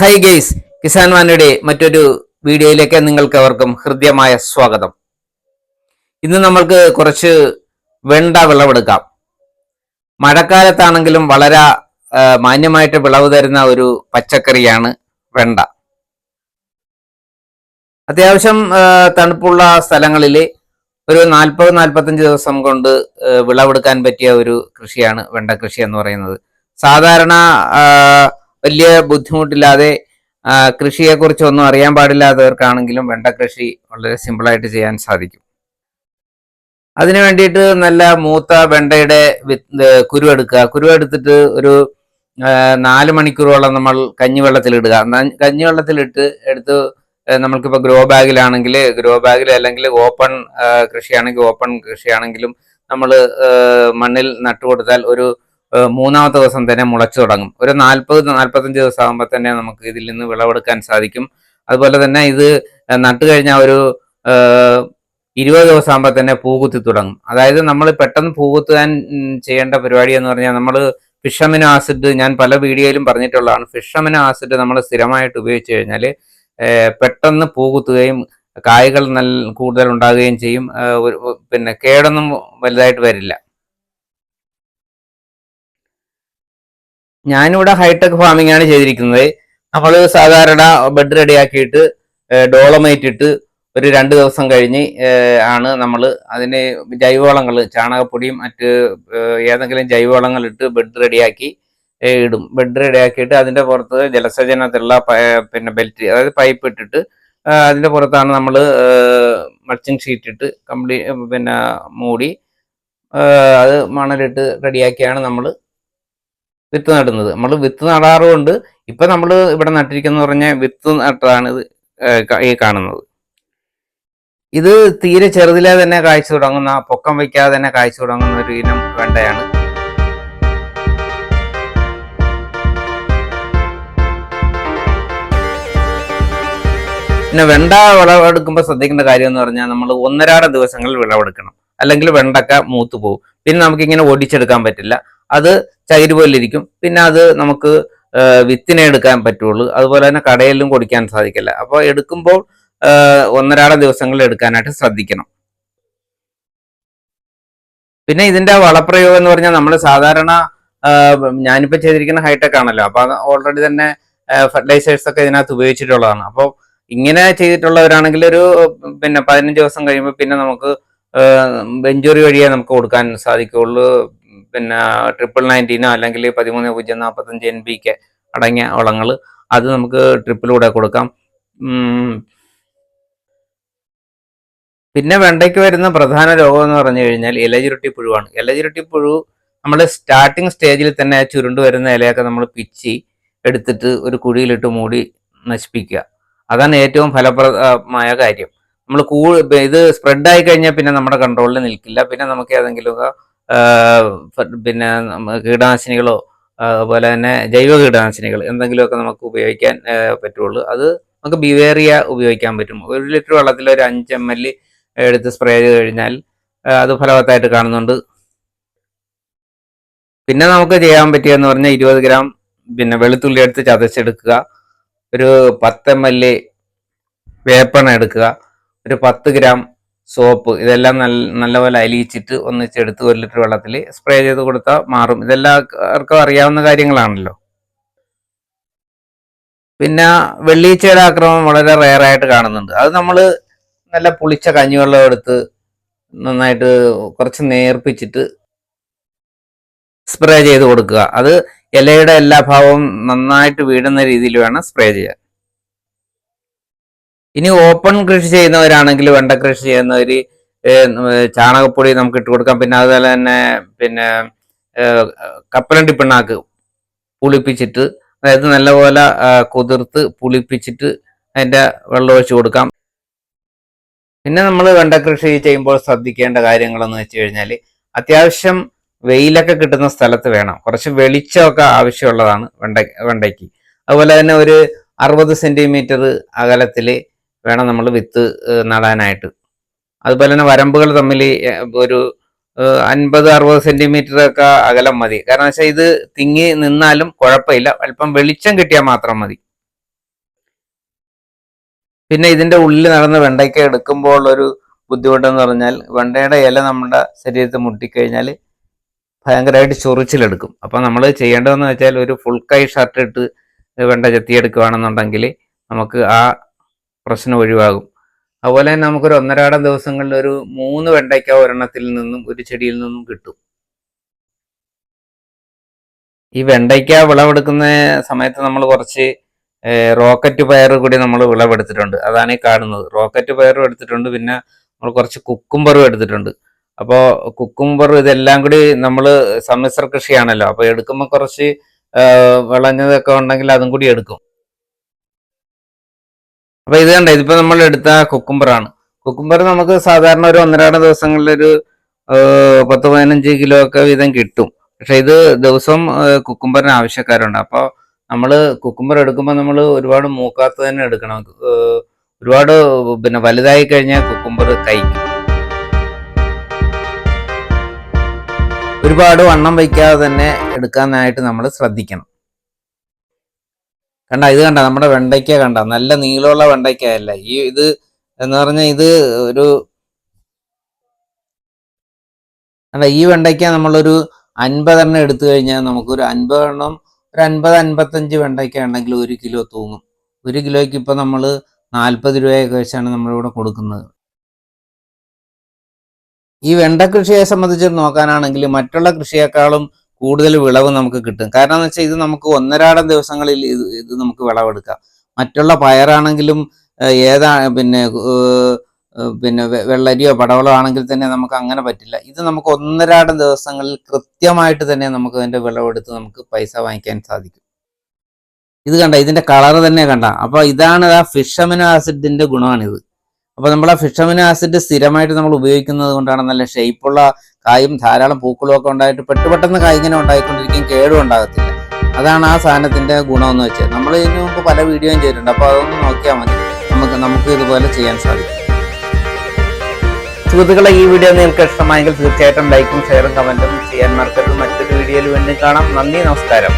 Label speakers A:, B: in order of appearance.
A: High guys Kisan വാനയുടെ മറ്റൊരു വീഡിയോയിലേക്ക് നിങ്ങൾക്ക് അവർക്കും ഹൃദ്യമായ സ്വാഗതം. ഇന്ന് നമ്മൾക്ക് കുറച്ച് വെണ്ട വിളവെടുക്കാം. മഴക്കാലത്താണെങ്കിലും വളരെ മാന്യമായിട്ട് വിളവ് തരുന്ന ഒരു പച്ചക്കറിയാണ് വെണ്ട. അത്യാവശ്യം തണുപ്പുള്ള സ്ഥലങ്ങളിൽ ഒരു നാൽപ്പത് നാൽപ്പത്തഞ്ച് ദിവസം കൊണ്ട് വിളവെടുക്കാൻ പറ്റിയ ഒരു കൃഷിയാണ് വെണ്ട കൃഷി എന്ന് പറയുന്നത്. സാധാരണ വലിയ ബുദ്ധിമുട്ടില്ലാതെ കൃഷിയെ കൃഷിയെക്കുറിച്ച് ഒന്നും അറിയാൻ പാടില്ലാത്തവർക്കാണെങ്കിലും വെണ്ട കൃഷി വളരെ സിമ്പിളായിട്ട് ചെയ്യാൻ സാധിക്കും. അതിനു വേണ്ടിയിട്ട് നല്ല മൂത്ത വെണ്ടയുടെ കുരു എടുക്കുക. കുരു എടുത്തിട്ട് ഒരു നാല് മണിക്കൂറോളം നമ്മൾ കഞ്ഞിവെള്ളത്തിലിടുക. ന- കഞ്ഞിവെള്ളത്തിലിട്ട് എടുത്ത് നമ്മൾക്കിപ്പോൾ ഗ്രോ ബാഗിലാണെങ്കിൽ ഗ്രോ ബാഗിൽ അല്ലെങ്കിൽ ഓപ്പൺ കൃഷിയാണെങ്കിൽ ഓപ്പൺ കൃഷിയാണെങ്കിലും നമ്മൾ മണ്ണിൽ നട്ടുകൊടുത്താൽ ഒരു മൂന്നാമത്തെ ദിവസം തന്നെ മുളച്ചു തുടങ്ങും. ഒരു നാൽപ്പത് നാൽപ്പത്തഞ്ച് ദിവസം ആകുമ്പോൾ തന്നെ നമുക്ക് ഇതിൽ നിന്ന് വിളവെടുക്കാൻ സാധിക്കും. അതുപോലെ തന്നെ ഇത് നട്ടു കഴിഞ്ഞാൽ ഒരു ഇരുപത് ദിവസം ആകുമ്പോൾ തന്നെ പൂകുത്തി തുടങ്ങും. അതായത് നമ്മൾ പെട്ടെന്ന് പൂകുത്താൻ ചെയ്യേണ്ട പരിപാടി എന്ന് പറഞ്ഞാൽ നമ്മൾ ഫിഷമിനോ ആസിഡ് ഞാൻ പല വീഡിയോയിലും പറഞ്ഞിട്ടുള്ളതാണ്. ഫിഷമിനോ ആസിഡ് നമ്മൾ സ്ഥിരമായിട്ട് ഉപയോഗിച്ച് കഴിഞ്ഞാൽ പെട്ടെന്ന് പൂകുത്തുകയും കായ്കൾ നല്ല കൂടുതൽ ഉണ്ടാകുകയും ചെയ്യും. പിന്നെ കേടൊന്നും വലുതായിട്ട് വരില്ല. ഞാനിവിടെ ഹൈടെക് ഫാമിംഗ് ആണ് ചെയ്തിരിക്കുന്നത്. നമ്മൾ സാധാരണ ബെഡ് റെഡിയാക്കിയിട്ട് ഡോളമൈറ്റ് ഇട്ട് ഒരു രണ്ട് ദിവസം കഴിഞ്ഞ് ആണ് നമ്മൾ അതിന് ജൈവവളങ്ങൾ ചാണകപ്പൊടിയും മറ്റ് ഏതെങ്കിലും ജൈവവളങ്ങൾ ഇട്ട് ബെഡ് റെഡിയാക്കി ഇടും. ബെഡ് റെഡിയാക്കിയിട്ട് അതിന്റെ പുറത്ത് ജലസേചനത്തിലുള്ള പിന്നെ ബെൽറ്റ് അതായത് പൈപ്പ് ഇട്ടിട്ട് അതിന്റെ പുറത്താണ് നമ്മൾ മൾച്ചിങ് ഷീറ്റ് ഇട്ട് കംപ്ലീ പിന്നെ മൂടി അത് മണലിട്ട് റെഡിയാക്കിയാണ് നമ്മൾ വിത്ത് നടുന്നത്. നമ്മൾ വിത്ത് നടാറുമുണ്ട്. ഇപ്പൊ നമ്മൾ ഇവിടെ നട്ടിരിക്കുന്ന പറഞ്ഞ വിത്ത് നട്ടതാണ് ഇത് ഈ കാണുന്നത്. ഇത് തീരെ ചെറുതിലെ തന്നെ കാഴ്ച തുടങ്ങുന്ന പൊക്കം വയ്ക്കാതെ തന്നെ കാഴ്ച തുടങ്ങുന്ന ഒരു ഇനം വെണ്ടയാണ്. പിന്നെ വെണ്ട വിളവെടുക്കുമ്പോൾ ശ്രദ്ധിക്കേണ്ട കാര്യം എന്ന് പറഞ്ഞാൽ നമ്മൾ ഒന്നരാട ദിവസങ്ങളിൽ വിളവെടുക്കണം. അല്ലെങ്കിൽ വെണ്ടക്ക മൂത്ത് പോകും പിന്നെ നമുക്കിങ്ങനെ ഓടിച്ചെടുക്കാൻ പറ്റില്ല. അത് ചകിരി പോലെ ഇരിക്കും. പിന്നെ അത് നമുക്ക് വിത്തിനെ എടുക്കാൻ പറ്റുള്ളൂ. അതുപോലെ തന്നെ കടയിലും കൊടുക്കാൻ സാധിക്കില്ല. അപ്പോൾ എടുക്കുമ്പോൾ ഒന്നരാട ദിവസങ്ങളിൽ എടുക്കാനായിട്ട് ശ്രദ്ധിക്കണം. പിന്നെ ഇതിന്റെ വളപ്രയോഗം എന്ന് പറഞ്ഞാൽ നമ്മൾ സാധാരണ ഞാനിപ്പോൾ ഞാനിപ്പോ ചെയ്തിരിക്കുന്ന ഹൈടെക് ആണല്ലോ. അപ്പോൾ ഓൾറെഡി തന്നെ ഫെർട്ടിലൈസേഴ്സ് ഒക്കെ ഇതിനകത്ത് ഉപയോഗിച്ചിട്ടുള്ളതാണ്. അപ്പോൾ ഇങ്ങനെ ചെയ്തിട്ടുള്ളവരാണെങ്കിൽ ഒരു പിന്നെ പതിനഞ്ച് ദിവസം കഴിയുമ്പോൾ പിന്നെ നമുക്ക് ബെഞ്ചുറി വഴിയേ നമുക്ക് കൊടുക്കാൻ സാധിക്കുകയുള്ളൂ. പിന്നെ ട്രിപ്പിൾ നയന്റീനോ അല്ലെങ്കിൽ പതിമൂന്ന് പൂജ്യം നാൽപ്പത്തഞ്ച് എൻ ബി കെ അടങ്ങിയ വളങ്ങൾ അത് നമുക്ക് ട്രിപ്പിലൂടെ കൊടുക്കാം. പിന്നെ വെണ്ടയ്ക്ക് വരുന്ന പ്രധാന രോഗം എന്ന് പറഞ്ഞു കഴിഞ്ഞാൽ ഇലചുരുട്ടി പുഴുവാണ്. ഇലചുരുട്ടി പുഴു നമ്മൾ സ്റ്റാർട്ടിങ് സ്റ്റേജിൽ തന്നെ ചുരുണ്ട് വരുന്ന ഇലയൊക്കെ നമ്മൾ പിച്ചി എടുത്തിട്ട് ഒരു കുഴിയിലിട്ട് മൂടി നശിപ്പിക്കുക. അതാണ് ഏറ്റവും ഫലപ്രദമായ കാര്യം. നമ്മൾ കൂ ഇത് സ്പ്രെഡ് ആയി കഴിഞ്ഞാൽ പിന്നെ നമ്മുടെ കൺട്രോളിൽ നിൽക്കില്ല. പിന്നെ നമുക്ക് ഏതെങ്കിലുമൊക്കെ പിന്നെ കീടനാശിനികളോ അതുപോലെ തന്നെ ജൈവ കീടനാശിനികൾ എന്തെങ്കിലുമൊക്കെ നമുക്ക് ഉപയോഗിക്കാൻ പറ്റുള്ളൂ. അത് നമുക്ക് ബിവേറിയ ഉപയോഗിക്കാൻ പറ്റും. ഒരു ലിറ്റർ വെള്ളത്തിൽ ഒരു അഞ്ച് എം എൽ എടുത്ത് സ്പ്രേ ചെയ്ത് കഴിഞ്ഞാൽ അത് ഫലവത്തായിട്ട് കാണുന്നുണ്ട്. പിന്നെ നമുക്ക് ചെയ്യാൻ പറ്റിയെന്ന് പറഞ്ഞാൽ ഇരുപത് ഗ്രാം പിന്നെ വെളുത്തുള്ളി എടുത്ത് ചതച്ചെടുക്കുക. ഒരു പത്ത് എം എൽ വേപ്പെണ്ണ എടുക്കുക. ഒരു പത്ത് ഗ്രാം സോപ്പ് ഇതെല്ലാം നല്ല നല്ലപോലെ അലിയിച്ചിട്ട് ഒന്നിച്ചെടുത്ത് ഒരു ലിറ്റർ വെള്ളത്തിൽ സ്പ്രേ ചെയ്ത് കൊടുത്താൽ മാറും. ഇതെല്ലാവർക്കും അറിയാവുന്ന കാര്യങ്ങളാണല്ലോ. പിന്നെ വെള്ളീച്ചയുടെ ആക്രമണം വളരെ റെയറായിട്ട് കാണുന്നുണ്ട്. അത് നമ്മൾ നല്ല പുളിച്ച കഞ്ഞിവെള്ളം എടുത്ത് നന്നായിട്ട് കുറച്ച് നേർപ്പിച്ചിട്ട് സ്പ്രേ ചെയ്ത് കൊടുക്കുക. അത് ഇലയുടെ എല്ലാ ഭാവവും നന്നായിട്ട് വീടുന്ന രീതിയിൽ വേണം സ്പ്രേ ചെയ്യാൻ. ഇനി ഓപ്പൺ കൃഷി ചെയ്യുന്നവരാണെങ്കിൽ വെണ്ട കൃഷി ചെയ്യുന്നവർ ചാണകപ്പൊടി നമുക്ക് ഇട്ട് കൊടുക്കാം. പിന്നെ അതുപോലെ തന്നെ പിന്നെ കപ്പലണ്ടി പിണ്ണാക്ക് പുളിപ്പിച്ചിട്ട് അതായത് നല്ലപോലെ കുതിർത്ത് പുളിപ്പിച്ചിട്ട് അതിന്റെ വെള്ളം ഒഴിച്ച് കൊടുക്കാം. പിന്നെ നമ്മൾ വെണ്ട കൃഷി ചെയ്യുമ്പോൾ ശ്രദ്ധിക്കേണ്ട കാര്യങ്ങളെന്ന് വെച്ച് കഴിഞ്ഞാൽ അത്യാവശ്യം വെയിലൊക്കെ കിട്ടുന്ന സ്ഥലത്ത് വേണം. കുറച്ച് വെളിച്ചമൊക്കെ ആവശ്യമുള്ളതാണ് വെണ്ട വെണ്ടയ്ക്ക്. അതുപോലെ തന്നെ ഒരു അറുപത് സെന്റിമീറ്റർ അകലത്തിൽ വേണം നമ്മൾ വിത്ത് നടാനായിട്ട്. അതുപോലെ തന്നെ വരമ്പുകൾ തമ്മിൽ ഒരു അൻപത് അറുപത് സെന്റിമീറ്റർ ഒക്കെ അകലം മതി. കാരണം വെച്ചാൽ ഇത് തിങ്ങി നിന്നാലും കുഴപ്പമില്ല. അല്പം വെളിച്ചം കിട്ടിയാൽ മാത്രം മതി. പിന്നെ ഇതിന്റെ ഉള്ളിൽ നടന്ന വെണ്ടയ്ക്ക എടുക്കുമ്പോൾ ഒരു ബുദ്ധിമുട്ടെന്ന് പറഞ്ഞാൽ വെണ്ടയുടെ ഇല നമ്മുടെ ശരീരത്തിൽ മുട്ടിക്കഴിഞ്ഞാൽ ഭയങ്കരമായിട്ട് ചൊറിച്ചിലെടുക്കും. അപ്പം നമ്മൾ ചെയ്യേണ്ടതെന്ന് വെച്ചാൽ ഒരു ഫുൾ കൈ ഷർട്ട് ഇട്ട് വെണ്ട ചെത്തിയെടുക്കുകയാണെന്നുണ്ടെങ്കിൽ നമുക്ക് ആ പ്രശ്നം ഒഴിവാകും. അതുപോലെ തന്നെ നമുക്കൊരു ഒന്നരാടം ദിവസങ്ങളിൽ ഒരു മൂന്ന് വെണ്ടയ്ക്ക ഒരെണ്ണത്തിൽ നിന്നും ഒരു ചെടിയിൽ നിന്നും കിട്ടും. ഈ വെണ്ടയ്ക്ക വിളവെടുക്കുന്ന സമയത്ത് നമ്മൾ കുറച്ച് റോക്കറ്റ് പയർ കൂടി നമ്മൾ വിളവെടുത്തിട്ടുണ്ട്. അതാണ് ഈ കാണുന്നത്. റോക്കറ്റ് പയറും എടുത്തിട്ടുണ്ട്. പിന്നെ നമ്മൾ കുറച്ച് കുക്കുംബറും എടുത്തിട്ടുണ്ട്. അപ്പോൾ കുക്കുംബർ ഇതെല്ലാം കൂടി നമ്മൾ സമ്മിശ്ര കൃഷിയാണല്ലോ. അപ്പോൾ എടുക്കുമ്പോൾ കുറച്ച് വിളഞ്ഞതൊക്കെ ഉണ്ടെങ്കിൽ അതും കൂടി എടുക്കും. അപ്പൊ ഇത് കണ്ട ഇതിപ്പോ നമ്മൾ എടുത്ത കൊക്കുംബറാണ്. കുക്കുംബർ നമുക്ക് സാധാരണ ഒരു ഒന്നരാട ഏഹ്, പത്ത് പതിനഞ്ച് കിലോ ഒക്കെ വീതം കിട്ടും. പക്ഷെ ഇത് ദിവസം കുക്കുംബറിന് ആവശ്യക്കാരുണ്ട്. അപ്പോൾ നമ്മൾ കുക്കുംബർ എടുക്കുമ്പോൾ നമ്മൾ ഒരുപാട് മൂക്കാത്ത തന്നെ എടുക്കണം. ഒരുപാട് പിന്നെ വലുതായി കഴിഞ്ഞാൽ കുക്കുംബർ കഴിക്കും. ഒരുപാട് വണ്ണം വയ്ക്കാതെ തന്നെ എടുക്കാനായിട്ട് നമ്മൾ ശ്രദ്ധിക്കണം. കണ്ട ഇത് കണ്ട നമ്മുടെ വെണ്ടയ്ക്ക കണ്ട നല്ല നീളമുള്ള വെണ്ടയ്ക്കല്ല ഈ ഇത് എന്ന് പറഞ്ഞാൽ ഇത് ഒരു കണ്ട ഈ വെണ്ടയ്ക്ക നമ്മളൊരു അൻപതെണ്ണം എടുത്തു കഴിഞ്ഞാൽ നമുക്കൊരു അൻപതെണ്ണം ഒരു അൻപത് അൻപത്തഞ്ച് വെണ്ടയ്ക്ക ഉണ്ടെങ്കിൽ ഒരു കിലോ തൂങ്ങും. ഒരു കിലോയ്ക്ക് ഇപ്പൊ നമ്മൾ നാൽപ്പത് രൂപയൊക്കെ വെച്ചാണ് നമ്മളിവിടെ കൊടുക്കുന്നത്. ഈ വെണ്ട കൃഷിയെ സംബന്ധിച്ച് നോക്കാനാണെങ്കിൽ മറ്റുള്ള കൃഷിയേക്കാളും കൂടുതൽ വിളവ് നമുക്ക് കിട്ടും. കാരണം എന്ന് വെച്ചാൽ ഇത് നമുക്ക് ഒന്നരാടം ദിവസങ്ങളിൽ ഇത് ഇത് നമുക്ക് വിളവെടുക്കാം. മറ്റുള്ള പയറാണെങ്കിലും ഏതാ പിന്നെ പിന്നെ വെള്ളരിയോ പടവളോ ആണെങ്കിൽ തന്നെ നമുക്ക് അങ്ങനെ പറ്റില്ല. ഇത് നമുക്ക് ഒന്നരാടം ദിവസങ്ങളിൽ കൃത്യമായിട്ട് തന്നെ നമുക്ക് അതിന്റെ വിളവെടുത്ത് നമുക്ക് പൈസ വാങ്ങിക്കാൻ സാധിക്കും. ഇത് കണ്ട ഇതിന്റെ കളർ തന്നെ കണ്ട. അപ്പോൾ ഇതാണ് ആ ഫിഷമിനോ ആസിഡിന്റെ ഗുണമാണിത്. അപ്പോൾ നമ്മൾ ആ ഫിഷമിനോ ആസിഡ് സ്ഥിരമായിട്ട് നമ്മൾ ഉപയോഗിക്കുന്നത് കൊണ്ടാണ് നല്ല ഷേപ്പുള്ള കായും ധാരാളം പൂക്കളും ഒക്കെ ഉണ്ടായിട്ട് പെട്ടു പെട്ടെന്ന് കായ് ഇങ്ങനെ ഉണ്ടായിക്കൊണ്ടിരിക്കും കേടും ഉണ്ടാകത്തില്ല. അതാണ് ആ സാധനത്തിന്റെ ഗുണമെന്ന് വെച്ചാൽ നമ്മൾ ഇതിനു മുമ്പ് പല വീഡിയോയും ചെയ്തിട്ടുണ്ട്. അപ്പോൾ അതൊന്ന് നോക്കിയാൽ മതി. നമുക്ക് നമുക്ക് ഇതുപോലെ ചെയ്യാൻ സാധിക്കും. സുഹൃത്തുക്കളെ ഈ വീഡിയോ നിങ്ങൾക്ക് ഇഷ്ടമായെങ്കിൽ തീർച്ചയായിട്ടും ലൈക്കും ഷെയറും കമന്റും ചെയ്യാൻ മറക്കരുത്. മറ്റൊരു വീഡിയോയിൽ വീണ്ടും കാണാം. നന്ദി നമസ്കാരം.